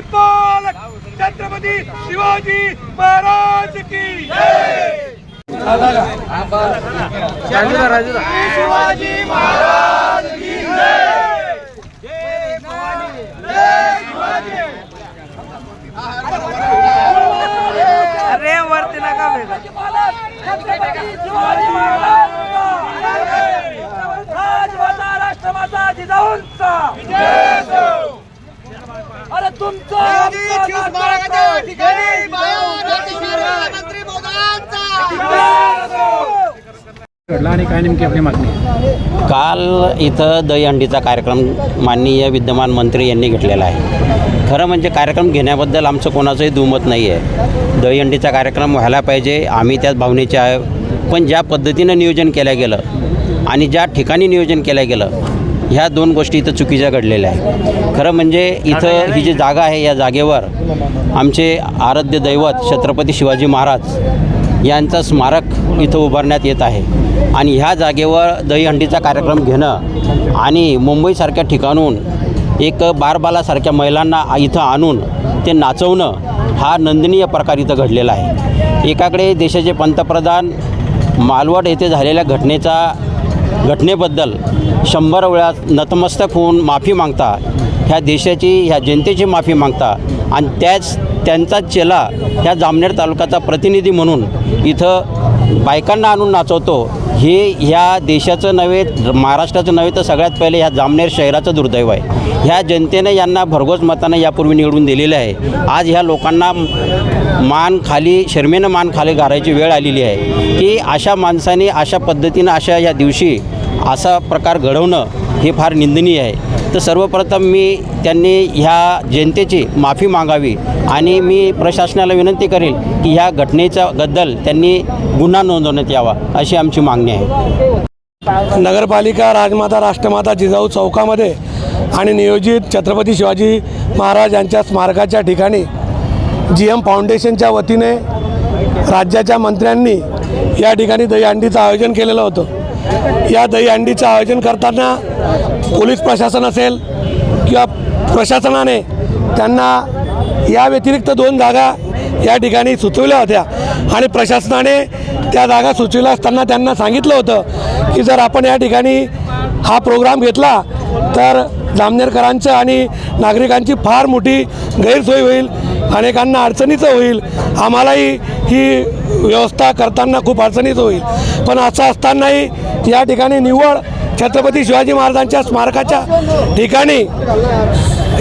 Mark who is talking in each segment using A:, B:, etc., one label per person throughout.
A: बहुजन छत्रपती शिवाजी महाराज की शिवाजी महाराज की
B: अरे वरती नका
A: छत्रपती शिवाजी महाराज राजमाता राष्ट्रमाता जिजाऊंचा.
C: घडला आणि काय नेमकी आपली मागणी? आहे?
D: काल इथं दहीहंडीचा कार्यक्रम माननीय विद्यमान मंत्री यांनी घेतलेला आहे. खरं म्हणजे कार्यक्रम घेण्याबद्दल आमचं कोणाचंही दुमत नाही आहे. दहीहंडीचा कार्यक्रम व्हायला पाहिजे आम्ही त्याच भावनेचे आहे पण ज्या पद्धतीनं नियोजन केलं गेलं आणि ज्या ठिकाणी नियोजन केलं गेलं ह्या दोन गोष्टी इथं चुकीच्या घडलेल्या आहे खरं म्हणजे इथं ही जी जागा आहे या जागेवर आमचे आराध्य दैवत छत्रपती शिवाजी महाराज यांचं स्मारक इथं उभारण्यात येत आहे. आणि ह्या जागेवर दहीहंडीचा कार्यक्रम घेणं आणि मुंबईसारख्या ठिकाणून एक बारबालासारख्या महिलांना इथं आणून ते नाचवणं हा नंदनीय प्रकार इथं घडलेला आहे. एकाकडे देशाचे पंतप्रधान मालवण येथे झालेल्या घटनेचा घटनेबद्दल शंभर वेळा नतमस्तक होऊन माफी मागता ह्या देशाची ह्या जनतेची माफी मागता आणि त्याच त्यांचा चेला ह्या जामनेर तालुक्याचा प्रतिनिधी म्हणून इथं बायकांना आणून नाचवतो. हे ह्या देशाचं नव्हे महाराष्ट्राचं नव्हे तर सगळ्यात पहिले ह्या जामनेर शहराचं दुर्दैव आहे. ह्या जनतेनं यांना भरघोस मतानं यापूर्वी निवडून दिलेलं आहे. आज ह्या लोकांना मान खाली शर्मेनं मान खाली घालायची वेळ आलेली आहे. की अशा माणसाने अशा पद्धतीनं अशा या दिवशी असा प्रकार घडवणं हे फार निंदनीय आहे. तर सर्वप्रथम मी त्यांनी ह्या जनतेची माफी मागावी आणि मी प्रशासनाला विनंती करेल की ह्या घटनेच्या बद्दल त्यांनी गुन्हा नोंदवण्यात यावा अशी आमची मागणी आहे.
E: नगरपालिका राजमाता राष्ट्रमाता जिजाऊ चौकामध्ये आणि नियोजित छत्रपती शिवाजी महाराज यांच्या स्मारकाच्या ठिकाणी जी एम फाउंडेशनच्या वतीने राज्याच्या मंत्र्यांनी या ठिकाणी दहीहंडीचं आयोजन केलेलं होतं. या दहीहंडीचं आयोजन करताना पोलीस प्रशासन असेल किंवा प्रशासनाने त्यांना या व्यतिरिक्त दोन जागा या ठिकाणी सुचवल्या होत्या. आणि प्रशासनाने त्या जागा सुचवल्या असताना त्यांना सांगितलं होतं की जर आपण या ठिकाणी हा प्रोग्राम घेतला तर जामनेरकरांचं आणि नागरिकांची फार मोठी गैरसोय होईल अनेकांना अडचणीचं होईल. आम्हालाही ही व्यवस्था करताना खूप अडचणीत होईल. पण असं असतानाही या ठिकाणी निव्वळ छत्रपती शिवाजी महाराजांच्या स्मारकाच्या ठिकाणी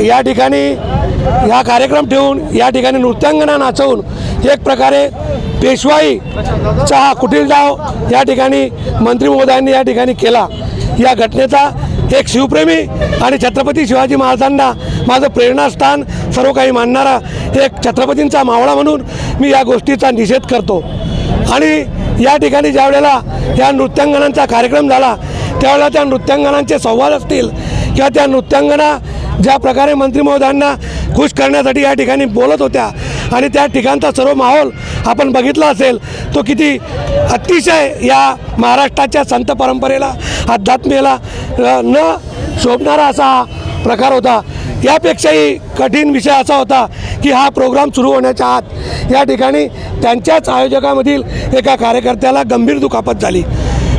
E: या ठिकाणी हा कार्यक्रम ठेवून या ठिकाणी नृत्यांगना नाचवून एक प्रकारे पेशवाईचा हा कुटील डाव या ठिकाणी मंत्री महोदयांनी या ठिकाणी केला. या घटनेचा एक शिवप्रेमी आणि छत्रपती शिवाजी महाराजांना माझं प्रेरणास्थान सर्व काही मानणारा एक छत्रपतींचा मावळा म्हणून मी या गोष्टीचा निषेध करतो. आणि या ठिकाणी ज्या वेळेला या नृत्यांगनांचा कार्यक्रम झाला त्यावेळेला त्या नृत्यांगनांचे संवाद असतील किंवा त्या नृत्यांगणा ज्या प्रकारे मंत्री महोदयांना खुश करण्यासाठी या ठिकाणी बोलत होत्या आणि त्या ठिकाणचा सर्व माहोल आपण बघितला असेल तो किती अतिशय या महाराष्ट्राच्या संत परंपरेला अध्यात्मेला न शोभणारा असा हा प्रकार होता. यापेक्षाही कठीण विषय असा होता की हा प्रोग्राम सुरू होण्याच्या आत या ठिकाणी त्यांच्याच आयोजकामधील एका कार्यकर्त्याला गंभीर दुखापत झाली.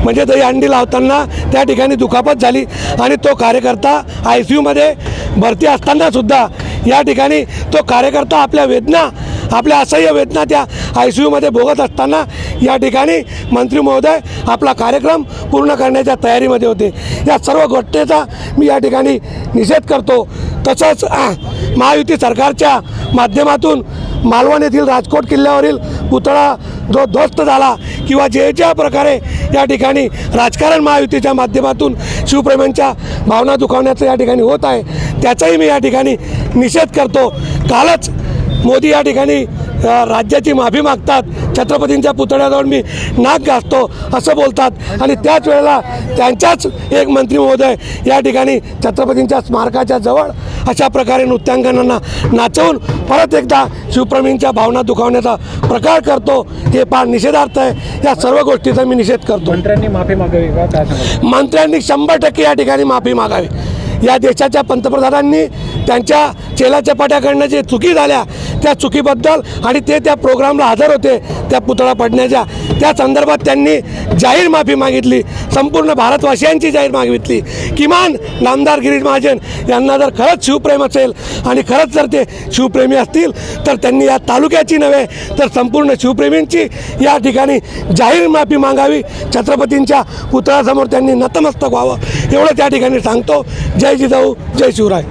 E: म्हणजे दहीहंडी लावताना त्या ठिकाणी दुखापत झाली आणि तो कार्यकर्ता आय सी यूमध्ये भरती असतानासुद्धा या ठिकाणी तो कार्यकर्ता आपल्या वेदना आपल्या असह्य वेदना त्या आय सी यूमध्ये भोगत असताना या ठिकाणी मंत्री महोदय आपला कार्यक्रम पूर्ण करण्याच्या तयारीमध्ये होते. या सर्व घटनेचा मी या ठिकाणी निषेध करतो. तसंच महायुती सरकारच्या माध्यमातून मालवण येथील राजकोट किल्ल्यावरील पुतळा जो ध्वस्त झाला किंवा जे ज्या प्रकारे या ठिकाणी राजकारण महायुतीच्या माध्यमातून शिवप्रेमींच्या भावना दुखावण्याचं या ठिकाणी होत आहे त्याचाही मी या ठिकाणी निषेध करतो. कालच मोदी या ठिकाणी राज्याची माफी मागतात. छत्रपतींच्या पुतळ्याजवळ मी नाक घासतो असं बोलतात. आणि त्याच वेळेला त्यांच्याच एक मंत्री महोदय या ठिकाणी छत्रपतींच्या स्मारकाच्या जवळ अशा प्रकारे नृत्यांगनांना नाचवून परत एकदा शिवप्रेमींच्या भावना दुखावण्याचा प्रकार करतो. हे फार निषेधार्थ आहे. या सर्व गोष्टीचा मी निषेध करतो.
C: मंत्र्यांनी माफी मागावी का?
E: मंत्र्यांनी शंभर टक्के या ठिकाणी माफी मागावी. या देशाच्या पंतप्रधानांनी त्यांच्या चेलाच्या पाट्याकडनं जे चुकी झाल्या त्या चुकीबद्दल आणि ते त्या प्रोग्रामला हजर होते त्या पुतळा पडण्याच्या. त्या संदर्भात त्यांनी जाहीर माफी मागितली. संपूर्ण भारतवासियांची जाहीर मागितली किमान नामदार गिरीश महाजन यांना जर खरंच शिवप्रेम असेल आणि खरंच जर ते शिवप्रेमी असतील तर त्यांनी या तालुक्याची नव्हे तर संपूर्ण शिवप्रेमींची या ठिकाणी जाहीर माफी मागावी. छत्रपतींच्या पुतळ्यासमोर त्यांनी नतमस्तक व्हावं. एवढं त्या ठिकाणी सांगतो. जय जिजाऊ जय शिवराय.